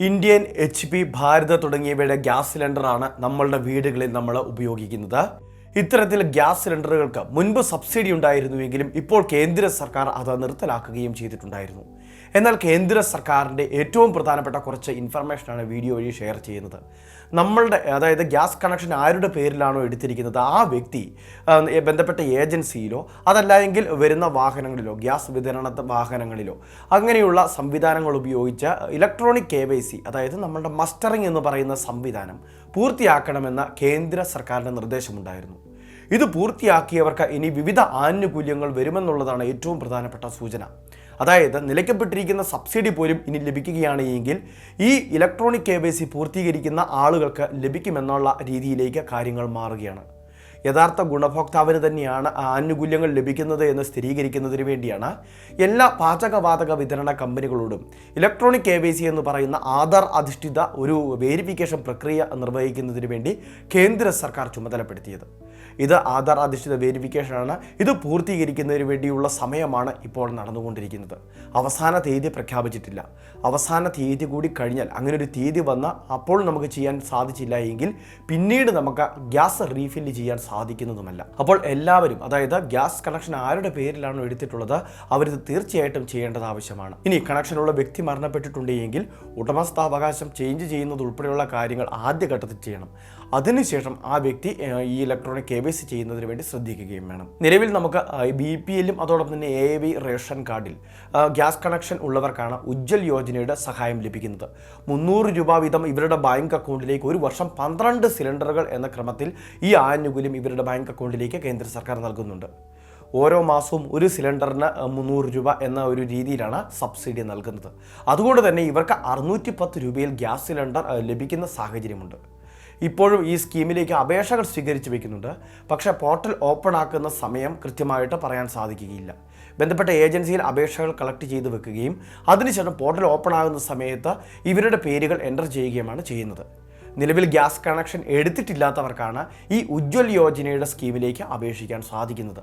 Indian H P Bharat തുടങ്ങിയവയുടെ gas സിലിണ്ടറാണ് നമ്മളുടെ വീടുകളിൽ നമ്മൾ ഉപയോഗിക്കുന്നത്. ഇത്തരത്തിൽ ഗ്യാസ് സിലിണ്ടറുകൾക്ക് മുൻപ് സബ്സിഡി ഉണ്ടായിരുന്നുവെങ്കിലും ഇപ്പോൾ കേന്ദ്ര സർക്കാർ അത് നിർത്തലാക്കുകയും ചെയ്തിട്ടുണ്ടായിരുന്നു. എന്നാൽ കേന്ദ്ര സർക്കാരിന്റെ ഏറ്റവും പ്രധാനപ്പെട്ട കുറച്ച് ഇൻഫർമേഷനാണ് വീഡിയോ വഴി ഷെയർ ചെയ്യുന്നത്. നമ്മളുടെ അതായത് ഗ്യാസ് കണക്ഷൻ ആരുടെ പേരിലാണോ എടുത്തിരിക്കുന്നത്? ആ വ്യക്തി ബന്ധപ്പെട്ട ഏജൻസിയിലോ അതല്ല എങ്കിൽ വരുന്ന വാഹനങ്ങളിലോ ഗ്യാസ് വിതരണ വാഹനങ്ങളിലോ അങ്ങനെയുള്ള സംവിധാനങ്ങൾ ഉപയോഗിച്ച് ഇലക്ട്രോണിക് കെ വൈ സി അതായത് നമ്മളുടെ മസ്റ്ററിംഗ് എന്ന് പറയുന്ന സംവിധാനം പൂർത്തിയാക്കണമെന്ന കേന്ദ്ര സർക്കാരിന്റെ നിർദ്ദേശമുണ്ടായിരുന്നു. ഇത് പൂർത്തിയാക്കിയവർക്ക് ഇനി വിവിധ ആനുകൂല്യങ്ങൾ വരുമെന്നുള്ളതാണ് ഏറ്റവും പ്രധാനപ്പെട്ട സൂചന. അതായത് നിലയ്ക്കപ്പെട്ടിരിക്കുന്ന സബ്സിഡി പോലും ഇനി ലഭിക്കുകയാണ് എങ്കിൽ ഈ ഇലക്ട്രോണിക് കെ പൂർത്തീകരിക്കുന്ന ആളുകൾക്ക് ലഭിക്കുമെന്നുള്ള രീതിയിലേക്ക് കാര്യങ്ങൾ മാറുകയാണ്. യഥാർത്ഥ ഗുണഭോക്താവിന് തന്നെയാണ് ആ ആനുകൂല്യങ്ങൾ ലഭിക്കുന്നത് എന്ന് സ്ഥിരീകരിക്കുന്നതിന് വേണ്ടിയാണ് എല്ലാ പാചകവാതക വിതരണ കമ്പനികളോടും ഇലക്ട്രോണിക് കെ എന്ന് പറയുന്ന ആധാർ അധിഷ്ഠിത ഒരു വേരിഫിക്കേഷൻ പ്രക്രിയ നിർവഹിക്കുന്നതിന് വേണ്ടി കേന്ദ്ര സർക്കാർ ചുമതലപ്പെടുത്തിയത്. ഇത് ആധാർ അധിഷ്ഠിത വേരിഫിക്കേഷനാണ് ഇത് പൂർത്തീകരിക്കുന്നതിന് വേണ്ടിയുള്ള സമയമാണ് ഇപ്പോൾ നടന്നുകൊണ്ടിരിക്കുന്നത്. അവസാന തീയതി പ്രഖ്യാപിച്ചിട്ടില്ല. അവസാന തീയതി കൂടി കഴിഞ്ഞാൽ അങ്ങനെ ഒരു തീയതി വന്ന അപ്പോൾ നമുക്ക് ചെയ്യാൻ സാധിച്ചില്ല എങ്കിൽ പിന്നീട് നമുക്ക് ഗ്യാസ് റീഫില്ല് ചെയ്യാൻ സാധിക്കുന്നതുമല്ല. അപ്പോൾ എല്ലാവരും അതായത് ഗ്യാസ് കണക്ഷൻ ആരുടെ പേരിലാണോ എടുത്തിട്ടുള്ളത് അവരിത് തീർച്ചയായിട്ടും ചെയ്യേണ്ടത് ആവശ്യമാണ്. ഇനി കണക്ഷനുള്ള വ്യക്തി മരണപ്പെട്ടിട്ടുണ്ടെങ്കിൽ ഉടമസ്ഥാവകാശം ചേഞ്ച് ചെയ്യുന്നത് ഉൾപ്പെടെയുള്ള കാര്യങ്ങൾ ആദ്യഘട്ടത്തിൽ ചെയ്യണം. അതിനുശേഷം ആ വ്യക്തി ഈ ഇലക്ട്രോണിക് കെ സി ചെയ്യുന്നതിന് വേണ്ടി ശ്രദ്ധിക്കുകയും വേണം. നിലവിൽ നമുക്ക് ബി പി എല്ലും അതോടൊപ്പം തന്നെ എ വി റേഷൻ കാർഡിൽ ഗ്യാസ് കണക്ഷൻ ഉള്ളവർക്കാണ് ഉജ്ജൽ യോജനയുടെ സഹായം ലഭിക്കുന്നത്. മുന്നൂറ് രൂപ വീതം ഇവരുടെ ബാങ്ക് അക്കൗണ്ടിലേക്ക് ഒരു വർഷം പന്ത്രണ്ട് സിലിണ്ടറുകൾ എന്ന ക്രമത്തിൽ ഈ ആനുകൂല്യം ഇവരുടെ ബാങ്ക് അക്കൗണ്ടിലേക്ക് കേന്ദ്ര സർക്കാർ നൽകുന്നുണ്ട്. ഓരോ മാസവും ഒരു സിലിണ്ടറിന് മുന്നൂറ് രൂപ എന്ന ഒരു രീതിയിലാണ് സബ്സിഡി നൽകുന്നത്. അതുകൊണ്ട് തന്നെ ഇവർക്ക് അറുന്നൂറ്റി പത്ത് രൂപയിൽ ഗ്യാസ് സിലിണ്ടർ ലഭിക്കുന്ന സാഹചര്യമുണ്ട്. ഇപ്പോഴും ഈ സ്കീമിലേക്ക് അപേക്ഷകൾ സ്വീകരിച്ചു വയ്ക്കുന്നുണ്ട് പക്ഷേ പോർട്ടൽ ഓപ്പൺ ആക്കുന്ന സമയം കൃത്യമായിട്ട് പറയാൻ സാധിക്കുകയില്ല. ബന്ധപ്പെട്ട ഏജൻസിയിൽ അപേക്ഷകൾ കളക്ട് ചെയ്ത് വെക്കുകയും അതിനുശേഷം പോർട്ടൽ ഓപ്പൺ ആകുന്ന സമയത്ത് ഇവരുടെ പേരുകൾ എന്റർ ചെയ്യുകയുമാണ് ചെയ്യുന്നത്. നിലവിൽ ഗ്യാസ് കണക്ഷൻ എടുത്തിട്ടില്ലാത്തവർക്കാണ് ഈ ഉജ്ജ്വൽ യോജനയുടെ സ്കീമിലേക്ക് അപേക്ഷിക്കാൻ സാധിക്കുന്നത്.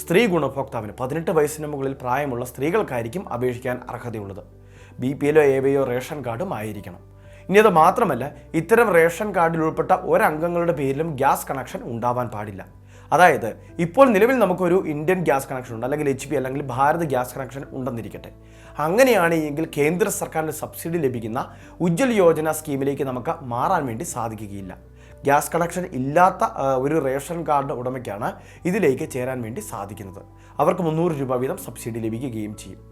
സ്ത്രീ ഗുണഭോക്താവിന് പതിനെട്ട് വയസ്സിന് മുകളിൽ പ്രായമുള്ള സ്ത്രീകൾക്കായിരിക്കും അപേക്ഷിക്കാൻ അർഹതയുള്ളത്. ബി പി എല്ലോ എവയോ റേഷൻ കാർഡും ആയിരിക്കണം. ഇനി അത് മാത്രമല്ല ഇത്തരം റേഷൻ കാർഡിൽ ഉൾപ്പെട്ട ഒരംഗങ്ങളുടെ പേരിലും ഗ്യാസ് കണക്ഷൻ ഉണ്ടാവാൻ പാടില്ല. അതായത് ഇപ്പോൾ നിലവിൽ നമുക്കൊരു ഇന്ത്യൻ ഗ്യാസ് കണക്ഷൻ ഉണ്ട് അല്ലെങ്കിൽ എച്ച് പി അല്ലെങ്കിൽ ഭാരത് ഗ്യാസ് കണക്ഷൻ ഉണ്ടെന്നിരിക്കട്ടെ. അങ്ങനെയാണെങ്കിൽ കേന്ദ്ര സർക്കാരിന്റെ സബ്സിഡി ലഭിക്കുന്ന ഉജ്ജ്വൽ യോജന സ്കീമിലേക്ക് നമുക്ക് മാറാൻ വേണ്ടി സാധിക്കുകയില്ല. ഗ്യാസ് കണക്ഷൻ ഇല്ലാത്ത ഒരു റേഷൻ കാർഡ് ഉടമയ്ക്കാണ് ഇതിലേക്ക് ചേരാൻ വേണ്ടി സാധിക്കുന്നത്. അവർക്ക് മുന്നൂറ് രൂപ വീതം സബ്സിഡി ലഭിക്കുകയും ചെയ്യും.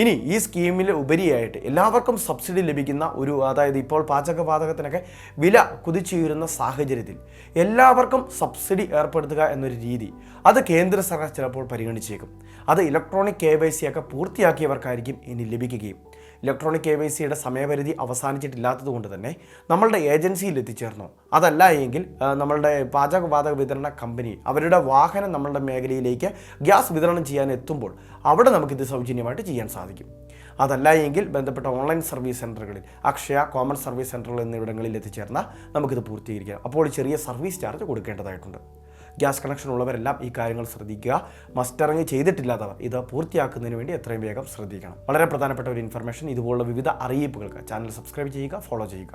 ഇനി ഈ സ്കീമിൽ ഉപരിയായിട്ട് എല്ലാവർക്കും സബ്സിഡി ലഭിക്കുന്ന ഒരു അതായത് ഇപ്പോൾ പാചകവാതകത്തിനൊക്കെ വില കുതിച്ചുയരുന്ന സാഹചര്യത്തിൽ എല്ലാവർക്കും സബ്സിഡി ഏർപ്പെടുത്തുക എന്നൊരു രീതി അത് കേന്ദ്ര സർക്കാർ ചിലപ്പോൾ പരിഗണിച്ചേക്കും. അത് ഇലക്ട്രോണിക് കെ വൈ സി ഒക്കെ പൂർത്തിയാക്കിയവർക്കായിരിക്കും ഇനി ലഭിക്കുകയും. ഇലക്ട്രോണിക് കെ വൈ സിയുടെ സമയപരിധി അവസാനിച്ചിട്ടില്ലാത്തത് കൊണ്ട് തന്നെ നമ്മളുടെ ഏജൻസിയിൽ എത്തിച്ചേർന്നു. അതല്ല എങ്കിൽ നമ്മളുടെ പാചകവാതക വിതരണ കമ്പനി അവരുടെ വാഹനം നമ്മളുടെ മേഖലയിലേക്ക് ഗ്യാസ് വിതരണം ചെയ്യാൻ എത്തുമ്പോൾ അവിടെ നമുക്കിത് സൗജന്യമായിട്ട് ചെയ്യാൻ സാധിക്കും. അതല്ല എങ്കിൽ ബന്ധപ്പെട്ട ഓൺലൈൻ സർവീസ് സെന്ററുകളിൽ അക്ഷയ കോമൺ സർവീസ് സെന്ററുകൾ എന്നിവിടങ്ങളിൽ എത്തിച്ചേർന്നാൽ നമുക്കിത് പൂർത്തീകരിക്കാം. അപ്പോൾ ചെറിയ സർവീസ് ചാർജ് കൊടുക്കേണ്ടതായിട്ടുണ്ട്. ഗ്യാസ് കണക്ഷൻ ഉള്ളവരെല്ലാം ഈ കാര്യങ്ങൾ ശ്രദ്ധിക്കുക. മസ്റ്ററിങ് ചെയ്തിട്ടില്ലാത്തവർ ഇത് പൂർത്തിയാക്കുന്നതിന് വേണ്ടി എത്രയും വേഗം ശ്രദ്ധിക്കണം. വളരെ പ്രധാനപ്പെട്ട ഒരു ഇൻഫർമേഷൻ ഇതുപോലുള്ള വിവിധ അറിയിപ്പുകൾക്ക്. ചാനൽ സബ്സ്ക്രൈബ് ചെയ്യുക ഫോളോ ചെയ്യുക.